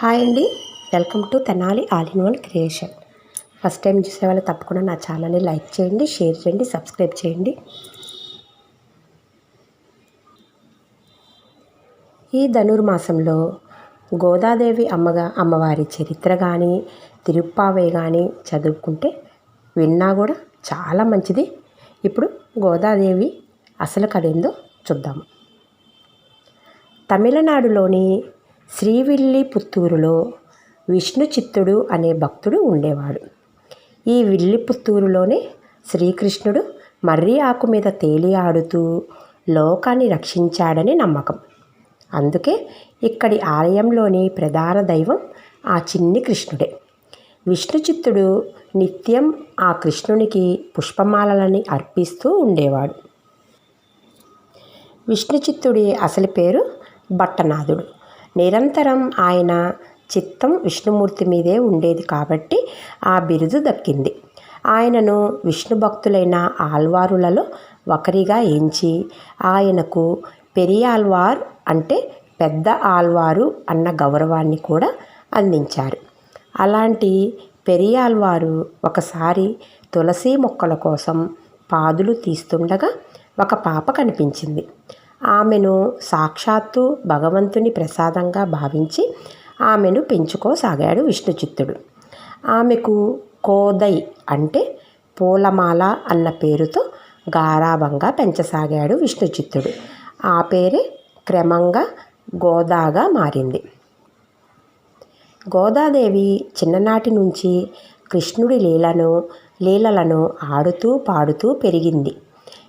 Hi అండి. Welcome to Tenali all in one creation. First time చూసే వాళ్ళు తప్పకుండా నా ఛానల్ని లైక్ చేయండి షేర్ చేయండి సబ్స్క్రైబ్ చేయండి. ఈ ధనుర్మాసంలో గోదాదేవి అమ్మగా అమ్మవారి చరిత్ర కానీ తిరుప్పావే కానీ చదువుకుంటే విన్నా కూడా చాలా మంచిది. ఇప్పుడు గోదాదేవి అసలు కథ ఏందో చూద్దాము. తమిళనాడులోని శ్రీవిల్లి పుత్తూరులో విష్ణు చిత్తుడు అనే భక్తుడు ఉండేవాడు. ఈ విల్లి పుత్తూరులోనే శ్రీకృష్ణుడు మర్రి ఆకు మీద తేలి ఆడుతూ లోకాన్ని రక్షించాడని నమ్మకం. అందుకే ఇక్కడి ఆలయంలోని ప్రధాన దైవం ఆ చిన్ని కృష్ణుడే. విష్ణు చిత్తుడు నిత్యం ఆ కృష్ణునికి పుష్పమాలలని అర్పిస్తూ ఉండేవాడు. విష్ణు చిత్తుడి అసలు పేరు భట్టనాథుడు నిరంతరం ఆయన చిత్తం విష్ణుమూర్తి మీదే ఉండేది కాబట్టి ఆ బిరుదు దక్కింది. ఆయనను విష్ణు భక్తులైన ఆల్వారులలో ఒకరిగా ఎంచి ఆయనకు పెరియాల్వార్ అంటే పెద్ద ఆల్వారు అన్న గౌరవాన్ని కూడా అందించారు. అలాంటి పెరియాల్వారు ఒకసారి తులసి మొక్కల కోసం పాదులు తీస్తుండగా ఒక పాప కనిపించింది. ఆమెను సాక్షాత్తు భగవంతుని ప్రసాదంగా భావించి ఆమెను పెంచుకోసాగాడు విష్ణుచిత్తుడు. ఆమెకు కోదై అంటే పూలమాల అన్న పేరుతో గారాభంగా పెంచసాగాడు విష్ణుచిత్తుడు. ఆ పేరే క్రమంగా గోదాగా మారింది. గోదాదేవి చిన్ననాటి నుంచి కృష్ణుడి లీలను లీలలను ఆడుతూ పాడుతూ పెరిగింది.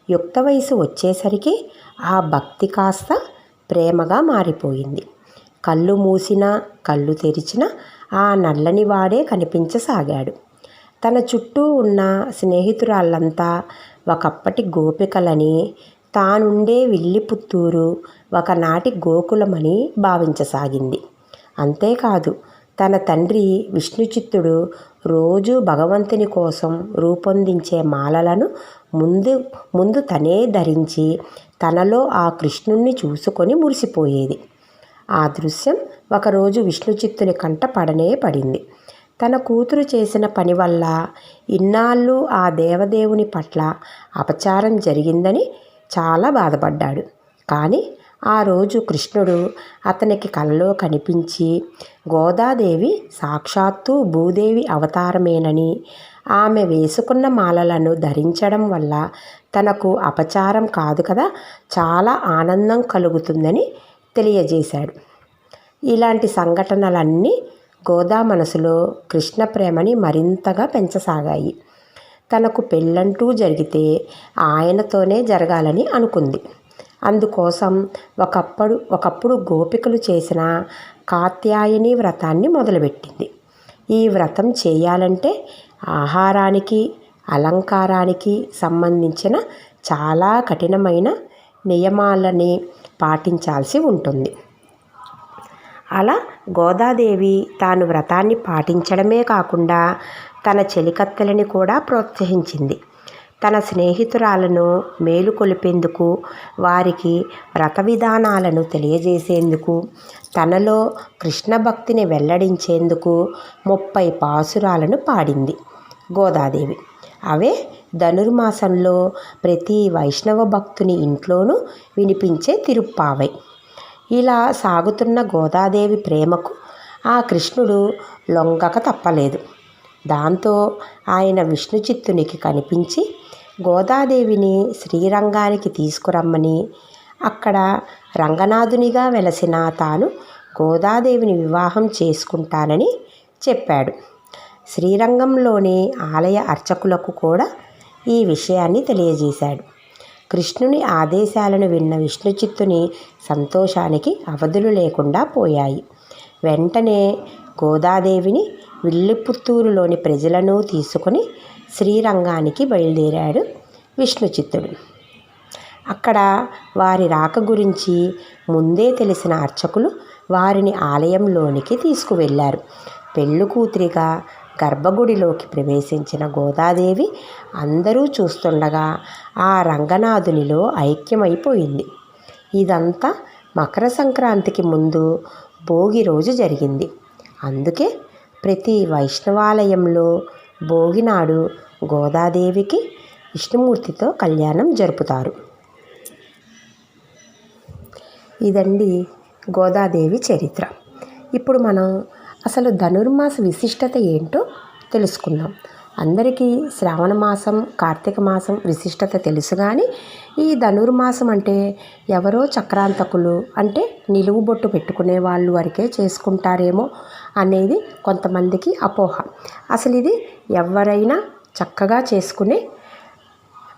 యుక్త వయసు వచ్చేసరికి ఆ భక్తి కాస్త ప్రేమగా మారిపోయింది. కళ్ళు మూసినా కళ్ళు తెరిచిన ఆ నల్లని వాడే కనిపించసాగాడు. తన చుట్టూ ఉన్న స్నేహితురాళ్ళంతా ఒకప్పటి గోపికలని తానుండే విల్లిపుత్తూరు ఒకనాటి గోకులమని భావించసాగింది. అంతేకాదు తన తండ్రి విష్ణుచిత్తుడు రోజు భగవంతుని కోసం రూపొందించే మాలలను ముందు ముందు తనే ధరించి తనలో ఆ కృష్ణుణ్ణి చూసుకొని మురిసిపోయేది. ఆ దృశ్యం ఒకరోజు విష్ణుచిత్తుని కంట పడనే పడింది. తన కూతురు చేసిన పని వల్ల ఇన్నాళ్ళు ఆ దేవదేవుని పట్ల అపచారం జరిగిందని చాలా బాధపడ్డాడు. కానీ ఆ రోజు కృష్ణుడు అతనికి కలలో కనిపించి గోదాదేవి సాక్షాత్తు భూదేవి అవతారమేనని ఆమె వేసుకున్న మాలలను ధరించడం వల్ల తనకు అపచారం కాదు కదా చాలా ఆనందం కలుగుతుందని తెలియజేశాడు. ఇలాంటి సంఘటనలన్నీ గోదా మనసులో కృష్ణ ప్రేమని మరింతగా పెంచసాగాయి. తనకు పెళ్ళంటూ జరిగితే ఆయనతోనే జరగాలని అనుకుంది. అందుకోసం ఒకప్పుడు ఒకప్పుడు గోపికలు చేసిన కాత్యాయని వ్రతాన్ని మొదలుపెట్టింది. ఈ వ్రతం చేయాలంటే ఆహారానికి అలంకారానికి సంబంధించిన చాలా కఠినమైన నియమాలని పాటించాల్సి ఉంటుంది. అలా గోదాదేవి తాను వ్రతాన్ని పాటించడమే కాకుండా తన చెలికత్తెలని కూడా ప్రోత్సహించింది. తన స్నేహితురాలను మేలుకొలిపేందుకు వారికి వ్రత విధానాలను తెలియజేసేందుకు తనలో కృష్ణ భక్తిని వెల్లడించేందుకు ముప్పై పాసురాలను పాడింది. గోదాదేవి. అవే ధనుర్మాసంలో ప్రతి వైష్ణవ భక్తుని ఇంట్లోనూ వినిపించే తిరుప్పావై. ఇలా సాగుతున్న గోదాదేవి ప్రేమకు ఆ కృష్ణుడు లొంగక తప్పలేదు. దాంతో ఆయన విష్ణుచిత్తునికి కనిపించి గోదాదేవిని శ్రీరంగానికి తీసుకురమ్మని అక్కడ రంగనాథునిగా వెలసిన తాను గోదాదేవిని వివాహం చేసుకుంటానని చెప్పాడు. శ్రీరంగంలోని ఆలయ అర్చకులకు కూడా ఈ విషయాన్ని తెలియజేశాడు. కృష్ణుని ఆదేశాలను విన్న విష్ణుచిత్తుని సంతోషానికి అవధులు లేకుండా పోయాయి. వెంటనే గోదాదేవిని విల్లిపుత్తూరులోని ప్రజలను తీసుకుని శ్రీరంగానికి బయలుదేరాడు విష్ణుచిత్తుడు. అక్కడ వారి రాక గురించి ముందే తెలిసిన అర్చకులు వారిని ఆలయంలోనికి తీసుకువెళ్ళారు. పెళ్ళు కూతురిగా గర్భగుడిలోకి ప్రవేశించిన గోదాదేవి అందరూ చూస్తుండగా ఆ రంగనాథునిలో ఐక్యమైపోయింది. ఇదంతా మకర సంక్రాంతికి ముందు భోగి రోజు జరిగింది. అందుకే ప్రతి వైష్ణవాలయంలో భోగినాడు గోదాదేవికి విష్ణుమూర్తితో కళ్యాణం జరుపుతారు. ఇదండి గోదాదేవి చరిత్ర. ఇప్పుడు మనం అసలు ధనుర్మాస విశిష్టత ఏంటో తెలుసుకుందాం. అందరికీ శ్రావణ మాసం కార్తీక మాసం విశిష్టత తెలుసు కానీ ఈ ధనుర్మాసం అంటే ఎవరో చక్రాంతకులు అంటే నిలువు బొట్టు పెట్టుకునే వాళ్ళు వరకే చేసుకుంటారేమో అనేది కొంతమందికి అపోహ. అసలు ఇది ఎవరైనా చక్కగా చేసుకునే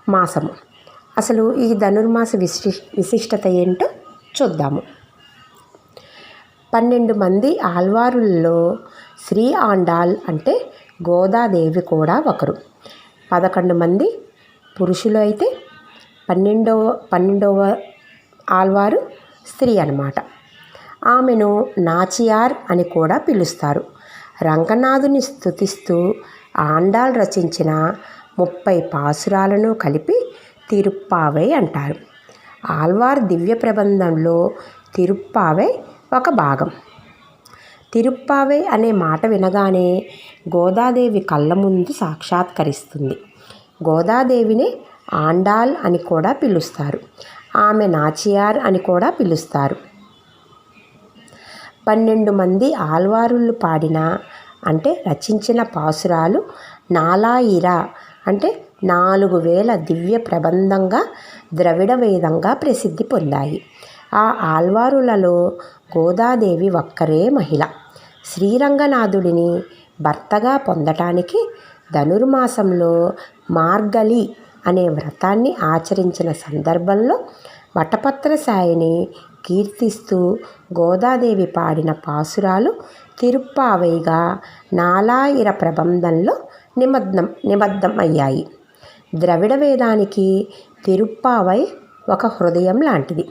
మాసము. అసలు ఈ ధనుర్మాస విశి విశిష్టత ఏంటో చూద్దాము. పన్నెండు మంది ఆల్వారుల్లో శ్రీ ఆండాల్ అంటే గోదాదేవి కూడా ఒకరు. పదకొండు మంది పురుషులు అయితే పన్నెండవ పన్నెండవ ఆల్వారు స్త్రీ అన్నమాట. ఆమెను నాచియార్ అని కూడా పిలుస్తారు. రంగనాథుని స్థుతిస్తూ ఆండాల్ రచించిన ముప్పై పాసురాలను కలిపి తిరుప్పావై అంటారు. ఆల్వార్ దివ్య ప్రబంధంలో తిరుప్పావై ఒక భాగం. తిరుప్పావై అనే మాట వినగానే గోదాదేవి కళ్ళ ముందు సాక్షాత్కరిస్తుంది. గోదాదేవిని ఆండాల్ అని కూడా పిలుస్తారు. ఆమె నాచియార్ అని కూడా పిలుస్తారు. పన్నెండు మంది ఆల్వారులు పాడిన అంటే రచించిన పాసురాలు నాలాయిరా అంటే నాలుగు వేల దివ్య ప్రబంధంగా ద్రవిడ వేదంగా ప్రసిద్ధి పొందాయి. ఆ ఆల్వారులలో గోదాదేవి ఒక్కరే మహిళ. శ్రీరంగనాథుడిని భర్తగా పొందటానికి ధనుర్మాసంలో మార్గలి అనే వ్రతాన్ని ఆచరించిన సందర్భంలో వటపత్రసాయిని కీర్తిస్తూ గోదాదేవి పాడిన పాసురాలు తిరుప్పావైగా నాలాయిర ప్రబంధంలో నిమగ్నం నిబద్ధం అయ్యాయి ద్రవిడ వేదానికి తిరుప్పావై ఒక హృదయం లాంటిది.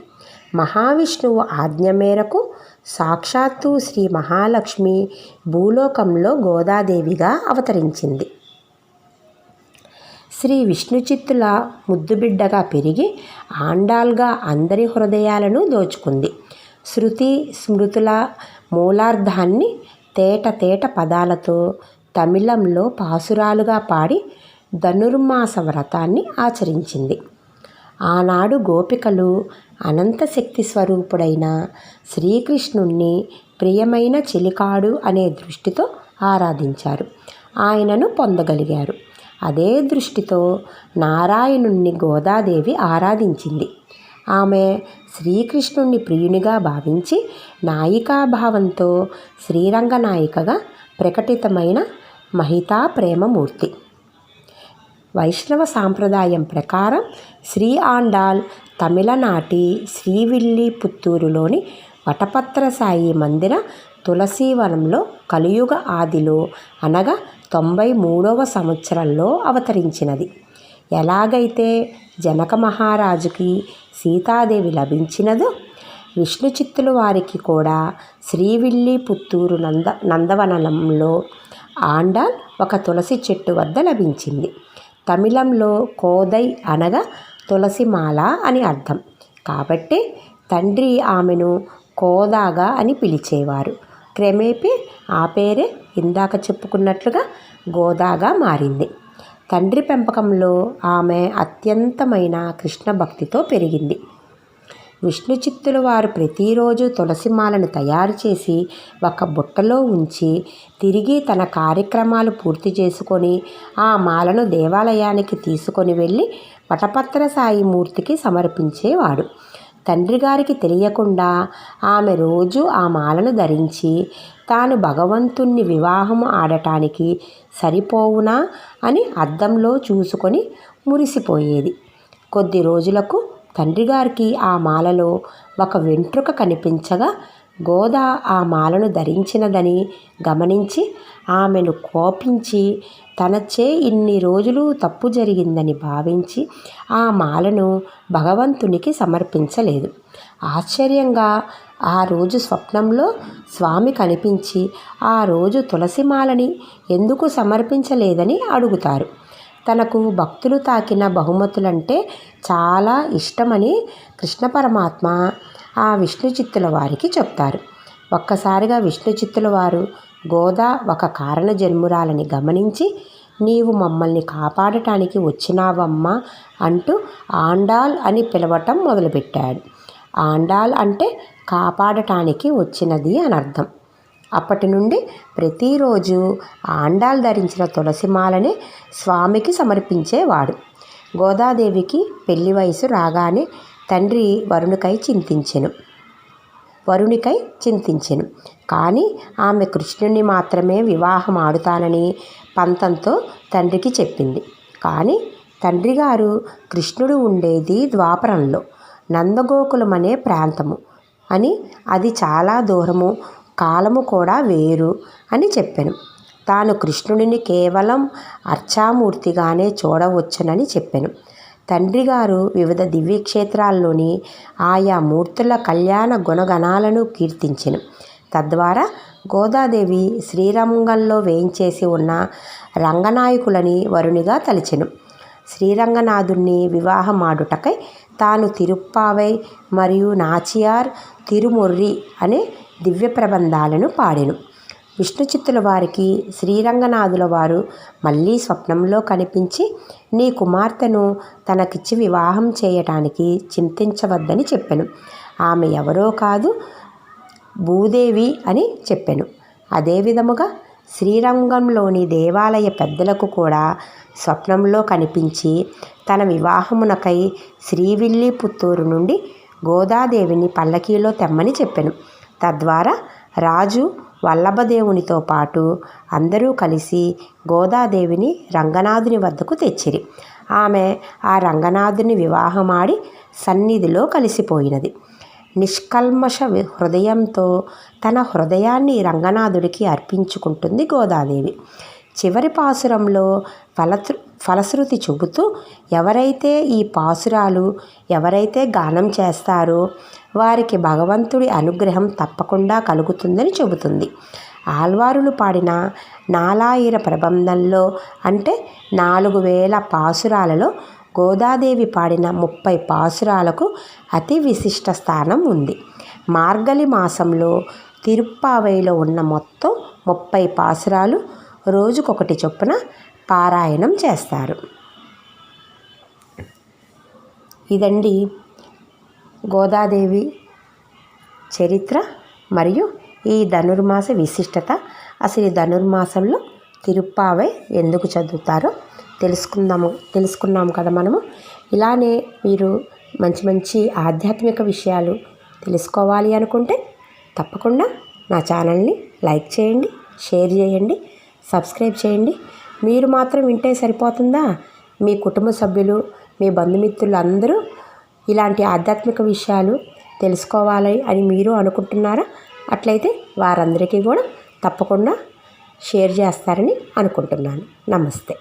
మహావిష్ణువు ఆజ్ఞ మేరకు సాక్షాత్తు శ్రీ మహాలక్ష్మి భూలోకంలో గోదాదేవిగా అవతరించింది. శ్రీ విష్ణుచిత్తుల ముద్దుబిడ్డగా పెరిగి ఆండాల్గా అందరి హృదయాలను దోచుకుంది. శృతి స్మృతుల మూలార్థాన్ని తేట తేట పదాలతో తమిళంలో పాసురాలుగా పాడి ధనుర్మాస వ్రతాన్ని ఆచరించింది. ఆనాడు గోపికలు అనంత శక్తి స్వరూపుడైన శ్రీకృష్ణుణ్ణి ప్రియమైన చెలికాడు అనే దృష్టితో ఆరాధించారు. ఆయనను పొందగలిగారు. అదే దృష్టితో నారాయణుణ్ణి గోదాదేవి ఆరాధించింది. ఆమె శ్రీకృష్ణుణ్ణి ప్రియునిగా భావించి నాయికాభావంతో శ్రీరంగనాయికగా ప్రకటితమైన మహితా ప్రేమమూర్తి వైష్ణవ సాంప్రదాయం ప్రకారం శ్రీ ఆండాల్ తమిళనాటి శ్రీవిల్లి పుత్తూరులోని వటపత్ర సాయి మందిర తులసీవనంలో కలియుగ ఆదిలో అనగా తొంభై మూడవ సంవత్సరంలో అవతరించినది. ఎలాగైతే జనక మహారాజుకి సీతాదేవి లభించినదో విష్ణు చిత్తుల వారికి కూడా శ్రీవిల్లి పుత్తూరు నంద నందవనంలో ఆండాల్ ఒక తులసి చెట్టు వద్ద లభించింది. తమిళంలో కోదై అనగా తులసిమాల అని అర్థం. కాబట్టి తండ్రి ఆమెను కోదాగా అని పిలిచేవారు. క్రమేపీ ఆ పేరే ఇందాక చెప్పుకున్నట్లుగా గోదాగా మారింది. తండ్రి పెంపకంలో ఆమె అత్యంతమైన కృష్ణ భక్తితో పెరిగింది. విష్ణు చిత్తుల వారు ప్రతిరోజు తులసిమాలను తయారు చేసి ఒక బుట్టలో ఉంచి తిరిగి తన కార్యక్రమాలు పూర్తి చేసుకొని ఆ మాలను దేవాలయానికి తీసుకొని వెళ్ళి వటపత్ర సాయి మూర్తికి సమర్పించేవాడు. తండ్రి గారికి తెలియకుండా ఆమె రోజు ఆ మాలను ధరించి తాను భగవంతుణ్ణి వివాహం ఆడటానికి సరిపోవునా అని అద్దంలో చూసుకొని మురిసిపోయేది. కొద్ది రోజులకు తండ్రిగారికి ఆ మాలలో ఒక వెంట్రుక కనిపించగా గోదా ఆ మాలను ధరించినదని గమనించి ఆమెను కోపించి తనచే ఇన్ని రోజులు తప్పు జరిగిందని భావించి ఆ మాలను భగవంతునికి సమర్పించలేదు. ఆశ్చర్యంగా ఆ రోజు స్వప్నంలో స్వామి కనిపించి ఆ రోజు తులసిమాలని ఎందుకు సమర్పించలేదని అడుగుతారు. తనకు భక్తులు తాకిన బహుమతులంటే చాలా ఇష్టమని కృష్ణ పరమాత్మ ఆ విష్ణు చిత్తుల వారికి చెప్తారు. ఒక్కసారిగా విష్ణు చిత్తుల వారు గోదా ఒక కారణ జన్మురాలని గమనించి నీవు మమ్మల్ని కాపాడటానికి వచ్చినావమ్మా అంటూ ఆండాల్ అని పిలవటం మొదలుపెట్టాడు. ఆండాల్ అంటే కాపాడటానికి వచ్చినది అని అర్థం. అప్పటి నుండి ప్రతిరోజు ఆండాలు ధరించిన తులసిమాలని స్వామికి సమర్పించేవాడు. గోదాదేవికి పెళ్ళి వయసు రాగానే తండ్రి వరుణికై చింతించెను. వరుణికై చింతించెను. కానీ ఆమె కృష్ణుని మాత్రమే వివాహం ఆడుతానని పంతంతో తండ్రికి చెప్పింది. కానీ తండ్రి గారు కృష్ణుడు ఉండేది ద్వాపరంలో నందగోకులం అనే ప్రాంతము అని అది చాలా దూరము కాలము కూడా వేరు అని చెప్పాను. తాను కృష్ణుడిని కేవలం అర్చామూర్తిగానే చూడవచ్చునని చెప్పాను. తండ్రి గారు వివిధ దివ్యక్షేత్రాల్లోని ఆయా మూర్తుల కళ్యాణ గుణగణాలను కీర్తించను. తద్వారా గోదాదేవి శ్రీరంగంలో వేయించేసి ఉన్న రంగనాయకులని వరునిగా తలిచెను. శ్రీరంగనాథుణ్ణి వివాహమాడుటకై తాను తిరుప్పావై మరియు నాచియార్ తిరుమొర్రి అనే దివ్య ప్రబంధాలను పాడెను. విష్ణుచిత్తుల వారికి శ్రీరంగనాథుల వారు మళ్ళీ స్వప్నంలో కనిపించి నీ కుమార్తెను తనకిచ్చి వివాహం చేయటానికి చింతించవద్దని చెప్పాను. ఆమె ఎవరో కాదు భూదేవి అని చెప్పాను. అదే విధముగా శ్రీరంగంలోని దేవాలయ పెద్దలకు కూడా స్వప్నంలో కనిపించి తన వివాహమునకై శ్రీవిల్లిపుత్తూరు నుండి గోదాదేవిని పల్లకీలో తెమ్మని చెప్పాను. తద్వారా రాజు వల్లభదేవునితో పాటు అందరూ కలిసి గోదాదేవిని రంగనాథుని వద్దకు తెచ్చిరి. ఆమె ఆ రంగనాథుని వివాహమాడి సన్నిధిలో కలిసిపోయినది. నిష్కల్మష హృదయంతో తన హృదయాన్ని రంగనాథుడికి అర్పించుకుంటుంది గోదాదేవి. చివరి పాసురంలో ఫలతృ ఫలశ్రుతి చెబుతూ ఎవరైతే ఈ పాసురాలు ఎవరైతే గానం చేస్తారో వారికి భగవంతుడి అనుగ్రహం తప్పకుండా కలుగుతుందని చెబుతుంది. ఆల్వారులు పాడిన నాలాయిర ప్రబంధంలో అంటే నాలుగు వేల పాసురాలలో గోదాదేవి పాడిన ముప్పై పాసురాలకు అతి విశిష్ట స్థానం ఉంది. మార్గలి మాసంలో తిరుప్పావైలో ఉన్న మొత్తం ముప్పై పాసురాలు రోజుకొకటి చొప్పున పారాయణం చేస్తారు. ఇదండి గోదాదేవి చరిత్ర మరియు ఈ ధనుర్మాస విశిష్టత. అసలు ఈ ధనుర్మాసంలో తిరుప్పావై ఎందుకు చదువుతారో తెలుసుకుందాము తెలుసుకున్నాము కదా మనము. ఇలానే మీరు మంచి మంచి ఆధ్యాత్మిక విషయాలు తెలుసుకోవాలి అనుకుంటే తప్పకుండా నా ఛానల్ని లైక్ చేయండి షేర్ చేయండి సబ్స్క్రైబ్ చేయండి. మీరు మాత్రం వింటే సరిపోతుందా? మీ కుటుంబ సభ్యులు మీ బంధుమిత్రులు అందరూ ఇలాంటి ఆధ్యాత్మిక విషయాలు తెలుసుకోవాలి అని మీరు అనుకుంటున్నారా? అట్లయితే వారందరికీ కూడా తప్పకుండా షేర్ చేస్తారని అనుకుంటున్నాను. నమస్తే.